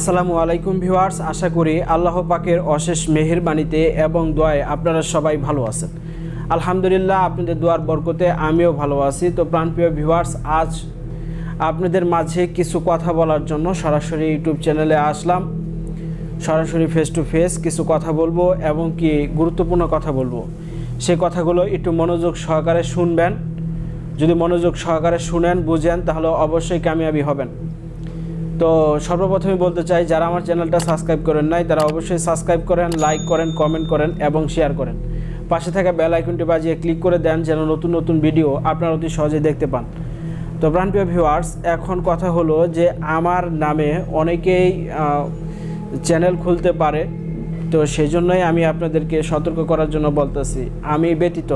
আসসালামু আলাইকুম ভিউয়ার্স, আশা করি আল্লাহ পাকের অশেষ মেহেরবানিতে এবং দোয়ায় আপনারা সবাই ভালো আছেন। আলহামদুলিল্লাহ, আপনাদের দোয়ার বরকতে আমিও ভালো আছি। তো প্রাণপ্রিয় ভিউয়ার্স, আজ আপনাদের মাঝে কিছু কথা বলার জন্য সরাসরি ইউটিউব চ্যানেলে আসলাম। সরাসরি ফেস টু ফেস কিছু কথা বলব এবং কি গুরুত্বপূর্ণ কথা বলব। সেই কথাগুলো একটু মনোযোগ সহকারে শুনবেন। যদি মনোযোগ সহকারে শুনেন, বুঝেন, তাহলে অবশ্যই কামিয়াবি হবেন। তো সর্বপ্রথমে বলতে চাই, যারা আমার চ্যানেলটা সাবস্ক্রাইব করেন নাই, তারা অবশ্যই সাবস্ক্রাইব করেন, লাইক করেন, কমেন্ট করেন এবং শেয়ার করেন। পাশে থাকা বেল আইকনটি বাজিয়ে ক্লিক করে দেন যেন নতুন নতুন ভিডিও আপনারা অতি সহজে দেখতে পান। তো প্রাণপ্রিয় ভিউয়ার্স এখন কথা হলো যে আমার নামে অনেকেই চ্যানেল খুলতে পারে। তো সেই জন্যই আমি আপনাদেরকে সতর্ক করার জন্য বলতেছি, আমি ব্যতীত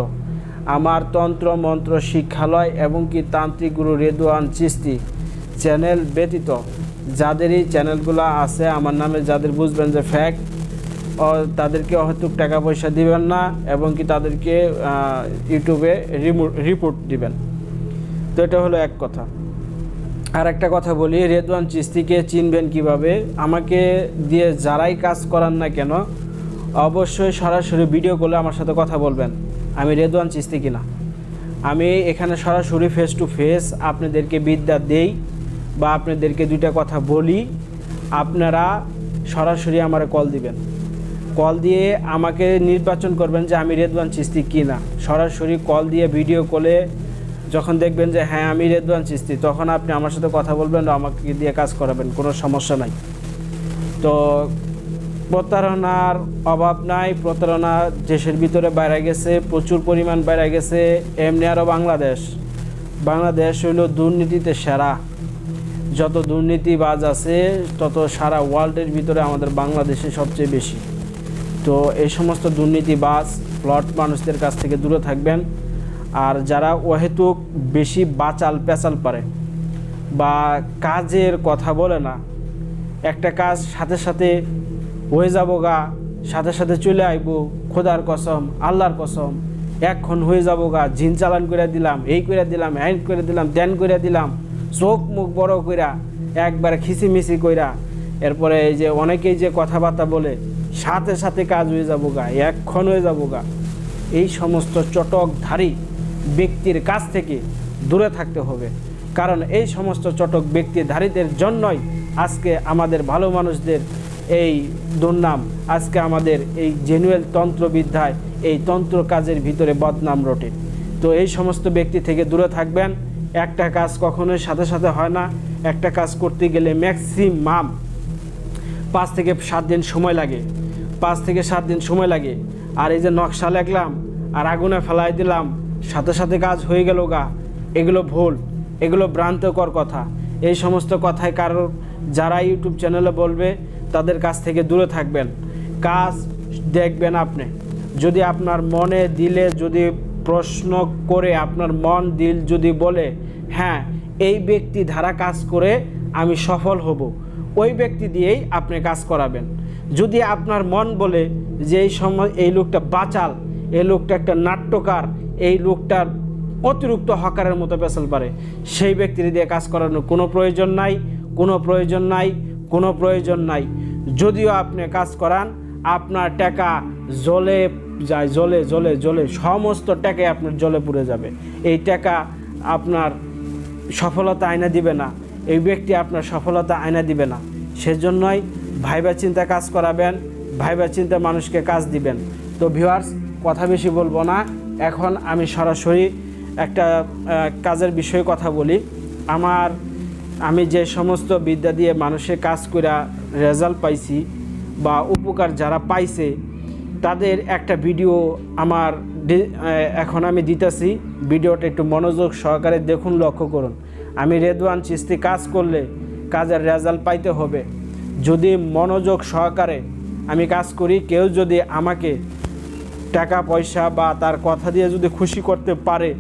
আমার তন্ত্র, মন্ত্র, শিক্ষালয় এবং কি তান্ত্রিক গুরু রেদুয়ান চিস্তি চ্যানেল ব্যতীত যাদেরই চ্যানেলগুলো আছে, আমার নামে যাদের বুঝবেন যে ফ্যাক্ট তাদেরকে অহেতুক টাকা পয়সা দিবেন না এবং কি তাদেরকে ইউটিউবে রিপোর্ট দিবেন। তো এটা হলো এক কথা। আর একটা কথা বলি, রেদওয়ান চিস্তিকে চিনবেন কীভাবে? আমাকে দিয়ে যারাই কাজ করান না কেন, অবশ্যই সরাসরি ভিডিও করলে আমার সাথে কথা বলবেন। আমি রেদওয়ান চিস্তি কিনা? আমি এখানে সরাসরি ফেস টু ফেস আপনাদেরকে বিদ্যা দেই। বা আপনাদেরকে দুইটা কথা বলি, আপনারা সরাসরি আমার কল দিবেন। কল দিয়ে আমাকে নির্বাচন করবেন যে আমি রেদওয়ান চিস্তি কি না সরাসরি কল দিয়ে ভিডিও কলে যখন দেখবেন যে হ্যাঁ আমি রেদওয়ান চিস্তি, তখন আপনি আমার সাথে কথা বলবেন আমাকে দিয়ে কাজ করাবেন, কোনো সমস্যা নাই। তো প্রতারণার অভাব নাই, প্রতারণা দেশের ভিতরে বাইরে গেছে, প্রচুর পরিমাণ বাইরে গেছে, এমনি আরও বাংলাদেশ। বাংলাদেশ হইল দুর্নীতিতে সেরা। যত দুর্নীতিবাজ আছে, তত সারা ওয়ার্ল্ডের ভিতরে আমাদের বাংলাদেশে সবচেয়ে বেশি। তো এই সমস্ত দুর্নীতিবাজ প্লট মানুষদের কাছ থেকে দূরে থাকবেন। আর যারা অহেতুক বেশি বাচাল পেঁচাল পারে বা কাজের কথা বলে না, একটা কাজ সাথে সাথে হয়ে যাব গা, সাথে সাথে চলে আইব, খোদার কসম, আল্লাহর কসম এক্ষণ হয়ে যাব গা, জিন চালান করে দিলাম, এই করে দিলাম হ্যান করে দিলাম ত্যান করে দিলাম। চোখ মুখ বড় কইরা, একবারে খিচিমিচি কইরা, এরপরে এই যে অনেকেই যে কথাবার্তা বলে, সাথে সাথে কাজ হয়ে যাব গা এক্ষণ হয়ে যাব গা এই সমস্ত চটকধারী ব্যক্তির কাছ থেকে দূরে থাকতে হবে। কারণ এই সমস্ত চটক ব্যক্তিধারীদের জন্যই আজকে আমাদের ভালো মানুষদের এই দুর্নাম, আজকে আমাদের এই জেনুয়েল তন্ত্রবিদ্যায় এই তন্ত্র কাজের ভিতরে বদনাম রটে। তো এই সমস্ত ব্যক্তি থেকে দূরে থাকবেন। একটা কাজ কখনোই সাথে সাথে হয় না। একটা কাজ করতে গেলে ম্যাক্সিমাম পাঁচ থেকে সাত দিন সময় লাগে। পাঁচ থেকে সাত দিন সময় লাগে। আর এই যে নকশা লেখলাম, আর আগুনে ফেলাই দিলাম, সাথে সাথে কাজ হয়ে গেল গা। এগুলো ভুল, এগুলো ভ্রান্তকর কথা। এই সমস্ত কথায় কারোর, যারা ইউটিউব চ্যানেলে বলবে, তাদের কাছ থেকে দূরে থাকবেন। কাজ দেখবেন আপনি। যদি আপনার মনে, দিলে যদি প্রশ্ন করে, আপনার মন, দিল যদি বলে হ্যাঁ এই ব্যক্তি ধারা কাজ করে আমি সফল হব। ওই ব্যক্তি দিয়েই আপনি কাজ করাবেন। যদি আপনার মন বলে যে এই সময় এই লোকটা বাচাল, এই লোকটা একটা নাট্যকার, এই লোকটার অতিরিক্ত হকারের মতো পেশাল পারে, সেই ব্যক্তির দিয়ে কাজ করানোর কোনো প্রয়োজন নাই, কোনো প্রয়োজন নাই, কোনো প্রয়োজন নাই। যদিও আপনি কাজ করান, আপনার টাকা জলে যায় জলে জলে জলে সমস্ত টাকাই আপনার জলে পুড়ে যাবে। এই টাকা আপনার সফলতা আয়না দিবে না। এই ব্যক্তি আপনার সফলতা আয়না দিবে না। সেজন্যই ভাইবা চিন্তা কাজ করাবেন, ভাইবা চিন্তা মানুষকে কাজ দিবেন। তো ভিউয়ার্স কথা বেশি বলব না। এখন আমি সরাসরি একটা কাজের বিষয়ে কথা বলি। আমার, আমি যে সমস্ত বিদ্যা দিয়ে মানুষের কাজ করে রেজাল্ট পাইছি বা উপকার যারা পাইছে, তাদের একটা ভিডিও আমার এখন আমি দিতেছি ভিডিওটা একটু মনোযোগ সহকারে দেখুন, লক্ষ্য করুন। আমি রেদওয়ান চিস্তি কাজ করলে কাজের রেজাল্ট পাইতে হবে। যদি মনোযোগ সহকারে আমি কাজ করি, কেউ যদি আমাকে টাকা, পয়সা বা তার কথা দিয়ে যদি খুশি করতে পারে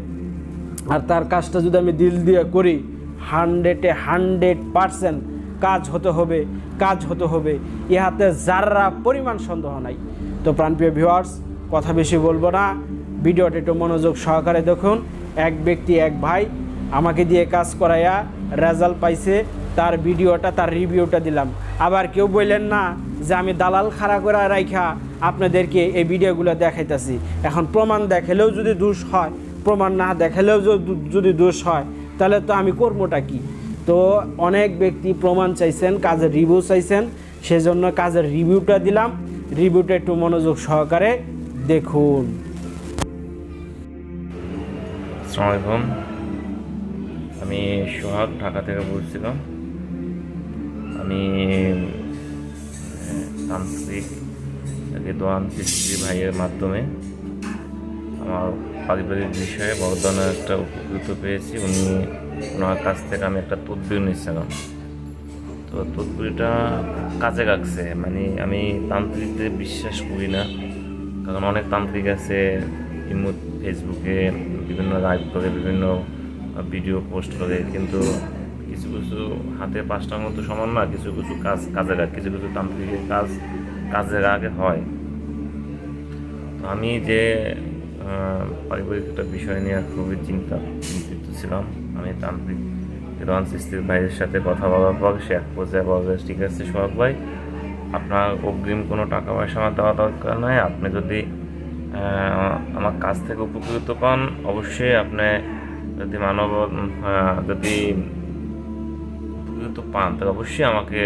আর তার কাজটা যদি আমি দিল দিয়ে করি, হান্ড্রেডে হান্ড্রেড পারসেন্ট কাজ হতে হবে, কাজ হতে হবে। ইহাতে যারা পরিমাণ সন্দেহ নাই। তো প্রাণপ্রিয় ভিউয়ার্স কথা বেশি বলব না। ভিডিওটা একটু মনোযোগ সহকারে দেখুন। এক ব্যক্তি, এক ভাই আমাকে দিয়ে কাজ করাইয়া রেজাল্ট পাইছে, তার ভিডিওটা, তার রিভিউটা দিলাম। আবার কেউ বললেন না যে আমি দালাল খাড়া করে রাইখা আপনাদেরকে এই ভিডিওগুলো দেখাইতেছি। এখন প্রমাণ দেখালেও যদি দোষ হয়, প্রমাণ না দেখালেও যদি- দোষ হয়, তাহলে তো আমি কর্মটা কি? তো অনেক ব্যক্তি প্রমাণ চাইছেন, কাজের রিভিউ চাইছেন, সেজন্য কাজের রিভিউটা দিলাম। রিভিউটা একটু মনোযোগ সহকারে দেখুন। আসসালামু আলাইকুম। আমি সোহাগ, ঢাকা থেকে বলছিলাম। আমি তান্ত্রিক রেদোয়ান চিস্তি ভাইয়ের মাধ্যমে আমার পারিবারিক বিষয়ে বড় ধরনের একটা উপকৃত পেয়েছি। উনি ওনার কাছ থেকে আমি একটা তদবির নিচ্ছিলাম। তো তদবিরটা কাজে লাগছে। মানে আমি তান্ত্রিকদের বিশ্বাস করি না। কারণ অনেক তান্ত্রিক আছে ফেসবুকে বিভিন্ন লাইভ করে, বিভিন্ন ভিডিও পোস্ট করে, কিন্তু কিছু কিছু হাতে পাঁচটার মতো সমান না, কিছু কিছু কাজ কাজের আগে, কিছু কিছু তান্ত্রিকের কাজ কাজের আগে হয়। তো আমি যে পারিবারিক একটা বিষয় নিয়ে খুবই চিন্তা, চিন্তিত ছিলাম। আমি তান্ত্রিক রন সৃষ্টির ভাইয়ের সাথে কথা বলার পর সে এক পর্যায়ে বলবে ঠিক আছে সোহাগ ভাই আপনার অগ্রিম কোনো টাকা পয়সা আমার দেওয়া দরকার নয় আপনি যদি আমার কাছ থেকে উপকৃত পান, অবশ্যই আপনি যদি মানব যদি উপকৃত পান, তাহলে অবশ্যই আমাকে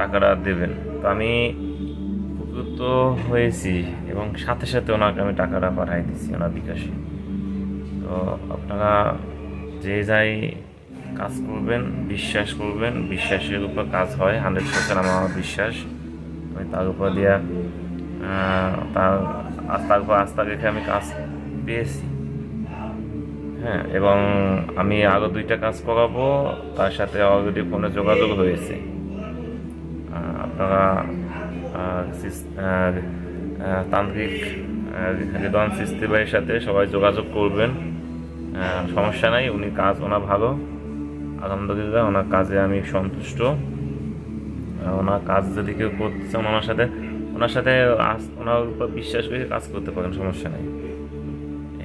টাকাটা দেবেন। তো আমি উপকৃত হয়েছি এবং সাথে সাথে ওনাকে আমি টাকাটা পাঠাই দিচ্ছি ওনার বিকাশে। তো আপনারা যে যাই কাজ করবেন, বিশ্বাস করবেন, বিশ্বাসের উপর কাজ হয় হান্ড্রেড পার্সেন্ট আমার বিশ্বাস। আমি তার উপর দিয়া তার তার উপর আস্থা রেখে আমি কাজ পেয়েছি। হ্যাঁ এবং আমি আরও দুইটা কাজ করাবো, তার সাথে অলরেডি ফোনে যোগাযোগ হয়েছে আপনারা তান্ত্রিক রেদন সিস্তি সাথে সবাই যোগাযোগ করবেন। সমস্যা নাই, উনি কাজ, ওনার ভালো। আলহামদুলিল্লাহ, ওনার কাজে আমি সন্তুষ্ট। ওনার কাজ যদি কেউ করতে ওনার সাথে ওনার সাথে ওনার উপর বিশ্বাস করে কাজ করতে পারেন, সমস্যা নেই।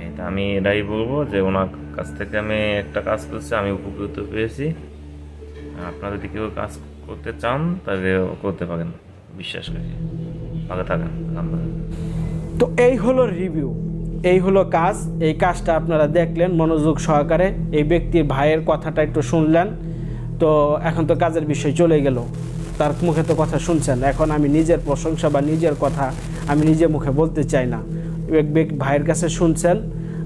এটা আমি এটাই বলব যে ওনার কাছ থেকে আমি একটা কাজ করছি, আমি উপকৃত পেয়েছি আপনারা যদি কেউ কাজ করতে চান, তাহলে করতে পারেন, বিশ্বাস করি। ভালো থাকেন তো এই হলো রিভিউ এই হলো কাজ, এই কাজটা আপনারা দেখলেন, মনোযোগ সহকারে এই ব্যক্তির ভাইয়ের কথাটা একটু শুনলেন। তো এখন তো কাজের বিষয় চলে গেল। তার মুখে তো কথা শুনছেন। এখন আমি নিজের প্রশংসা বা নিজের কথা আমি নিজে মুখে বলতে চাই না। এক ভাইয়ের কাছে শুনছেন,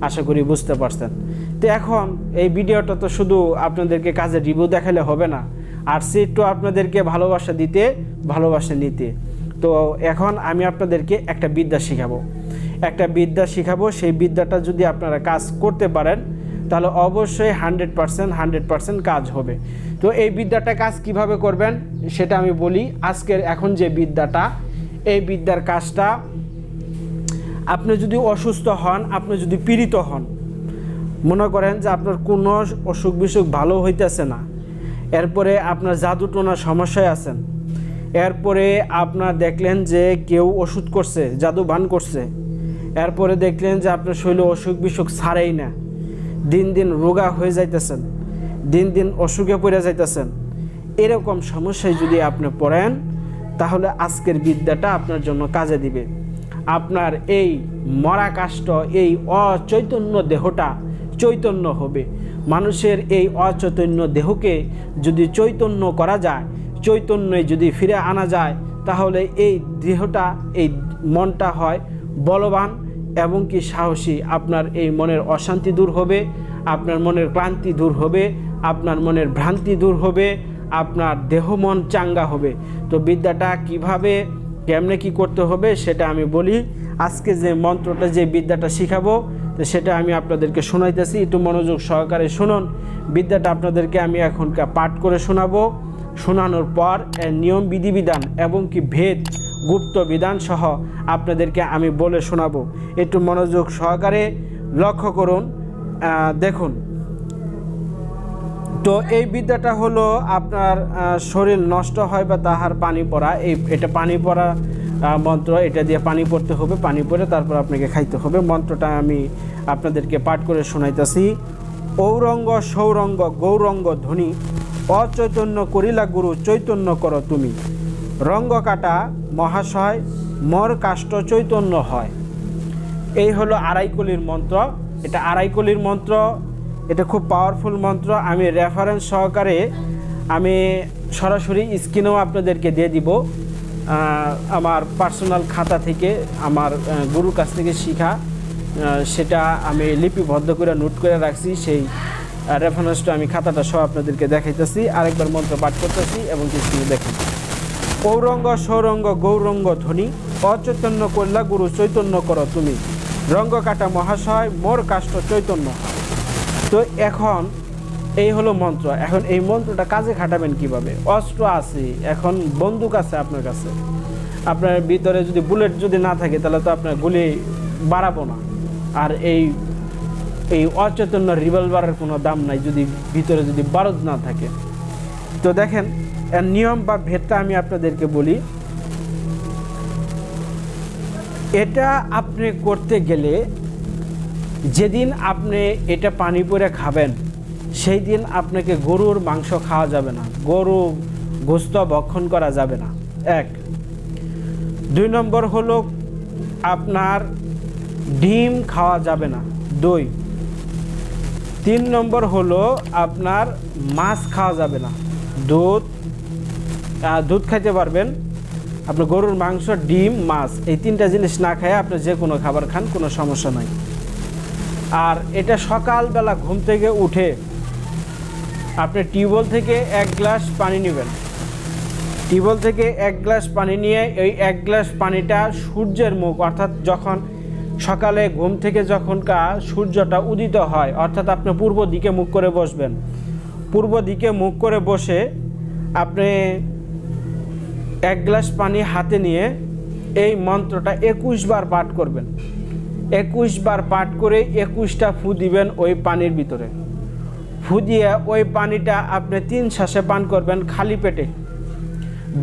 আশা করি বুঝতে পারছেন। তো এখন এই ভিডিওটা তো শুধু আপনাদেরকে কাজের রিভিউ দেখালে হবে না, আর সে একটু আপনাদেরকে ভালোবাসা দিতে, ভালোবাসা নিতে। তো এখন আমি আপনাদেরকে একটা বিদ্যা শেখাবো। একটা বিদ্যা শেখাবো, সেই বিদ্যাটা যদি আপনারা কাজ করতে পারেন তাহলে অবশ্যই হান্ড্রেড পারসেন্ট হান্ড্রেড পারসেন্ট কাজ হবে। তো এই বিদ্যাটা কাজ কীভাবে করবেন সেটা আমি বলি, আজকের এখন যে বিদ্যাটা, এই বিদ্যার কাজটা আপনি যদি অসুস্থ হন, আপনি যদি পীড়িত হন, মনে করেন যে আপনার কোনো অসুখ বিসুখ ভালো হইতেছে না, এরপরে আপনার জাদু টোনার সমস্যায় আছেন, এরপরে আপনার দেখলেন যে কেউ ওষুধ করছে, জাদু বান করছে, এরপরে দেখলেন যে আপনার শরীরে অসুখ বিসুখ ছাড়েই না দিন দিন রোগা হয়ে যাইতেছেন, দিন দিন অসুখে পড়ে যাইতেছেন, এরকম সমস্যায় যদি আপনি পড়েন, তাহলে আজকের বিদ্যাটা আপনার জন্য কাজে দিবে। আপনার এই মরা কাষ্ট, এই অচৈতন্য দেহটা চৈতন্য হবে। মানুষের এই অচৈতন্য দেহকে যদি চৈতন্য করা যায়, চৈতন্যে যদি ফিরে আনা যায়, তাহলে এই দেহটা, এই মনটা হয় বলবান এবং কি সাহসী। আপনার এই মনের অশান্তি দূর হবে, আপনার মনের ক্লান্তি দূর হবে, আপনার মনের ভ্রান্তি দূর হবে, আপনার দেহ মন চাঙ্গা হবে। তো বিদ্যাটা কীভাবে, কেমনে কি করতে হবে সেটা আমি বলি। আজকে যে মন্ত্রটা, যে বিদ্যাটা শিখাবো, তো সেটা আমি আপনাদেরকে শোনাইতেছি। একটু মনোযোগ সহকারে শুনুন। বিদ্যাটা আপনাদেরকে আমি এখনকার পাঠ করে শোনাবো। শোনানোর পর নিয়ম, বিধিবিধান এবং কি ভেদ গুপ্ত বিধান সহ আপনাদেরকে আমি বলে শোনাবো। একটু মনোযোগ সহকারে লক্ষ্য করুন দেখুন। তো এই বিদ্যাটা হলো আপনার শরীর নষ্ট হয় বা তাহার পানি পড়া, এই এটা পানি পড়া মন্ত্র, এটা দিয়ে পানি পড়তে হবে, পানি পড়ে তারপর আপনাকে খাইতে হবে। মন্ত্রটা আমি আপনাদেরকে পাঠ করে শোনাইতেছি। ঔরঙ্গ, সৌরঙ্গ, গৌরঙ্গ ধ্বনি, অচৈতন্য করিলা গুরু, চৈতন্য করো তুমি। রঙ্গ কাটা মহাশয়, মর কাষ্ট চৈতন্য হয়। এই হলো আড়াইকলির মন্ত্র। এটা আড়াইকলির মন্ত্র। এটা খুব পাওয়ারফুল মন্ত্র। আমি রেফারেন্স সহকারে আমি সরাসরি স্ক্রিনেও আপনাদেরকে দিয়ে দিব। আমার পার্সোনাল খাতা থেকে, আমার গুরুর কাছ থেকে শিখা। সেটা আমি লিপিবদ্ধ করে নোট করে রাখছি। সেই রেফারেন্সটা আমি খাতাটা সহ আপনাদেরকে দেখাইতেছি। আরেকবার মন্ত্র পাঠ করতেছি এবং কিছু দেখেন ঔরঙ্গ সৌরঙ্গ, গৌরঙ্গ ধ্বনি, অচৈতন্য করলা গুরু চৈতন্য করো তুমি। রঙ্গ কাটা মহাশয়, মোর কাষ্ট চৈতন্য তো এখন এই হলো মন্ত্র। এখন এই মন্ত্রটা কাজে খাটাবেন কীভাবে? অস্ত্র আছে, এখন বন্দুক আছে আপনার কাছে। আপনার ভিতরে যদি বুলেট যদি না থাকে, তাহলে তো আপনার গুলি বাড়াবো না। আর এই এই অচৈতন্য রিভলভারের কোনো দাম নাই যদি ভিতরে যদি বারুদ না থাকে। তো দেখেন নিয়ম বা ভেদটা আমি আপনাদেরকে বলি। এটা আপনি করতে গেলে যেদিন আপনি এটা পানি পরে খাবেন, সেই দিন আপনাকে গরুর মাংস খাওয়া যাবে না। গরু গোস্ত ভক্ষণ করা যাবে না। এক। দুই নম্বর হলো আপনার ডিম খাওয়া যাবে না। দই। তিন নম্বর হলো আপনার মাছ খাওয়া যাবে না। দুধ দুধ খাইতে পারবেন। আপনি গরুর মাংস, ডিম, মাছ, এই তিনটা জিনিস না খায় আপনি যে কোনো খাবার খান, কোনো সমস্যা নাই। আর এটা সকালবেলা ঘুম থেকে উঠে আপনি টিউবওয়েল থেকে এক গ্লাস পানি নেবেন। টিউবওয়েল থেকে এক গ্লাস পানি নিয়ে এই এক গ্লাস পানিটা সূর্যের মুখ, অর্থাৎ যখন সকালে ঘুম থেকে যখন কা সূর্যটা উদিত হয়, অর্থাৎ আপনি পূর্ব দিকে মুখ করে বসবেন। পূর্ব দিকে মুখ করে বসে আপনি এক গ্লাস পানি হাতে নিয়ে এই মন্ত্রটা একুশ বার পাঠ করবেন। একুশ বার পাঠ করে একুশটা ফু দিবেন ওই পানির ভিতরে। ফু দিয়ে ওই পানিটা আপনি তিন শ্বাসে পান করবেন খালি পেটে।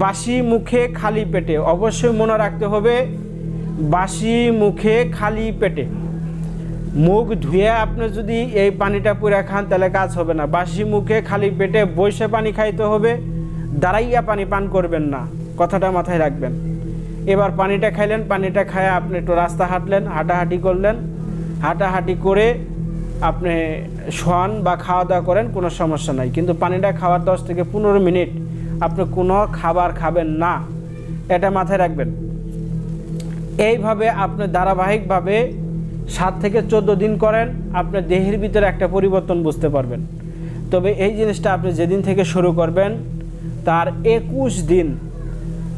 বাসি মুখে খালি পেটে। অবশ্যই মনে রাখতে হবে, বাসি মুখে খালি পেটে। মুখ ধুয়ে আপনি যদি এই পানিটা পুরা খান তাহলে কাজ হবে না। বাসি মুখে খালি পেটে বসে পানি খাইতে হবে, দাঁড়াইয়া পানি পান করবেন না। কথাটা মাথায় রাখবেন। এবার পানিটা খাইলেন, পানিটা খায় আপনি একটু রাস্তা হাঁটলেন, হাঁটাহাঁটি করলেন। হাঁটাহাঁটি করে আপনি শোয়ান বা খাওয়া দাওয়া করেন, কোনো সমস্যা নাই। কিন্তু পানিটা খাওয়ার দশ থেকে পনেরো মিনিট আপনি কোনো খাবার খাবেন না। এটা মাথায় রাখবেন। এইভাবে আপনি ধারাবাহিকভাবে সাত থেকে চোদ্দ দিন করেন আপনার দেহের ভিতরে একটা পরিবর্তন বুঝতে পারবেন। তবে এই জিনিসটা আপনি যেদিন থেকে শুরু করবেন, তার একুশ দিন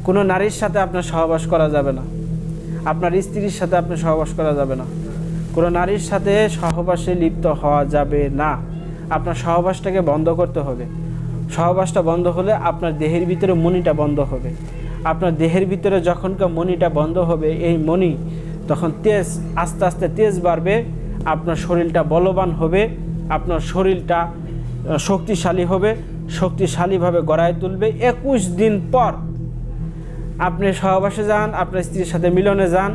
কোনো নারীর সাথে আপনার সহবাস করা যাবে না। আপনার স্ত্রীর সাথে আপনি সহবাস করা যাবে না। কোনো নারীর সাথে সহবাসে লিপ্ত হওয়া যাবে না। আপনার সহবাসটাকে বন্ধ করতে হবে। সহবাসটা বন্ধ হলে আপনার দেহের ভিতরে মনিটা বন্ধ হবে। আপনার দেহের ভিতরে যখনকার মনিটা বন্ধ হবে, এই মনি তখন তেজ, আস্তে আস্তে তেজ বাড়বে, আপনার শরীরটা বলবান হবে, আপনার শরীরটা শক্তিশালী হবে, শক্তিশালীভাবে গড়ায় তুলবে। একুশ দিন পর আপনি সহবাসে যান, আপনার স্ত্রীর সাথে মিলনে যান,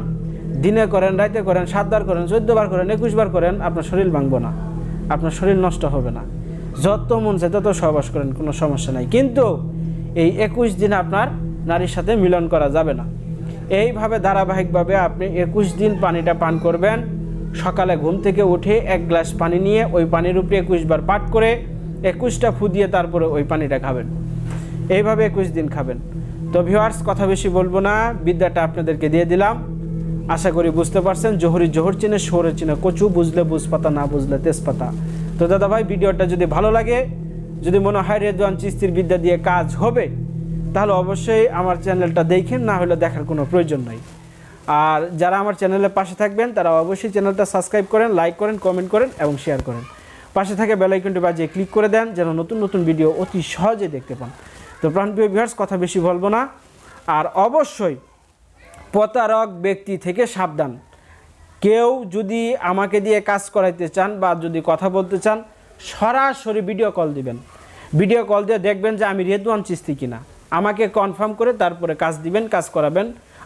দিনে করেন রাতে করেন, সাতবার করেন, চোদ্দবার করেন, একুশবার করেন, আপনার শরীর ভাঙবো না। আপনার শরীর নষ্ট হবে না। যত মন চায় তত সহবাস করেন, কোনো সমস্যা নাই। কিন্তু এই একুশ দিন আপনার নারীর সাথে মিলন করা যাবে না। এইভাবে ধারাবাহিকভাবে আপনি একুশ দিন পানিটা পান করবেন। সকালে ঘুম থেকে উঠে এক গ্লাস পানি নিয়ে ওই পানির উপরে একুশ বার পাঠ করে একুশটা ফু দিয়ে তারপরে ওই পানিটা খাবেন। এইভাবে একুশ দিন খাবেন। তো ভিওয়ার্স কথা বেশি বলব না। বিদ্যাটা আপনাদেরকে দিয়ে দিলাম। আশা করি বুঝতে পারছেন, জোহরি জোহর চিনে শহরের চিনে, কচু বুঝলে বুঝপাতা, না বুঝলে তেজপাতা। তো দাদা ভাই ভিডিওটা যদি ভালো লাগে, যদি মনে হয় রেদওয়ান চিস্তির বিদ্যা দিয়ে কাজ হবে, তাহলে অবশ্যই আমার চ্যানেলটা দেখেন, না হলে দেখার কোনো প্রয়োজন নাই। আর যারা আমার চ্যানেলের পাশে থাকবেন, তারা অবশ্যই চ্যানেলটা সাবস্ক্রাইব করেন, লাইক করেন, কমেন্ট করেন এবং শেয়ার করেন। পাশে থাকে বেলাইকনটি বাজিয়ে ক্লিক করে দেন, যেন নতুন নতুন ভিডিও অতি সহজে দেখতে পান। তো প্রাণপ্রিয় ভিউয়ার্স কথা বেশি বলব না। আর অবশ্যই প্রতারক ব্যক্তি থেকে সাবধান। কেউ যদি আমাকে দিয়ে কাজ করাইতে চান বা যদি কথা বলতে চান, সরাসরি ভিডিও কল দিবেন। ভিডিও কল দিয়ে দেখবেন যে আমি রেদওয়ান চিস্তি কিনা। আমাকে কনফার্ম করে তারপরে কাজ দিবেন, কাজ করাবেন।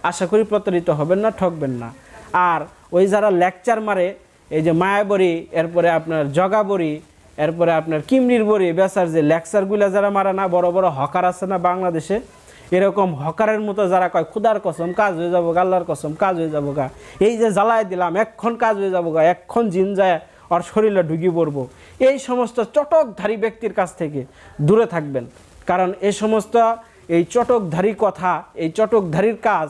আশা করি প্রতারিত হবেন না, ঠকবেন না। আর ওই যারা লেকচার মারে, এই যে মায়াবরী, এরপরে আপনার জগাবরী এরপরে আপনার কিমনির বড়ি বেচার যে লেকচারগুলো যারা মারে না, বড় বড় হকার আছে না বাংলাদেশে, এরকম হকারের মতো যারা কয়, খুদার কসম, কাজ হয়ে যাব গা, আল্লাহর কসম, কাজ হয়ে যাব গা। এই যে জ্বালায় দিলাম এক্ষণ কাজ হয়ে যাব গা এক্ষণ জিন যায় আর শরীরে ঢুকি পড়ব। এই সমস্ত চটকধারী ব্যক্তির কাছ থেকে দূরে থাকবেন। কারণ এই সমস্ত এই চটকধারী কথা, এই চটকধারীর কাজ,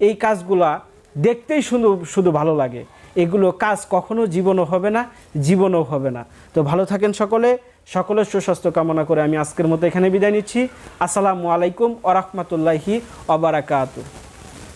এই কাজগুলা দেখতেই শুধু শুধু ভালো লাগে। এগুলো কাজ কখনো জীবনও হবে না, জীবনও হবে না। তো ভালো থাকেন সকলে, সকলের সুস্বাস্থ্য কামনা করে আমি আজকের মতো এখানে বিদায় নিচ্ছি। আসসালামু আলাইকুম ওরহমতুল্লাহি অবরাকাতু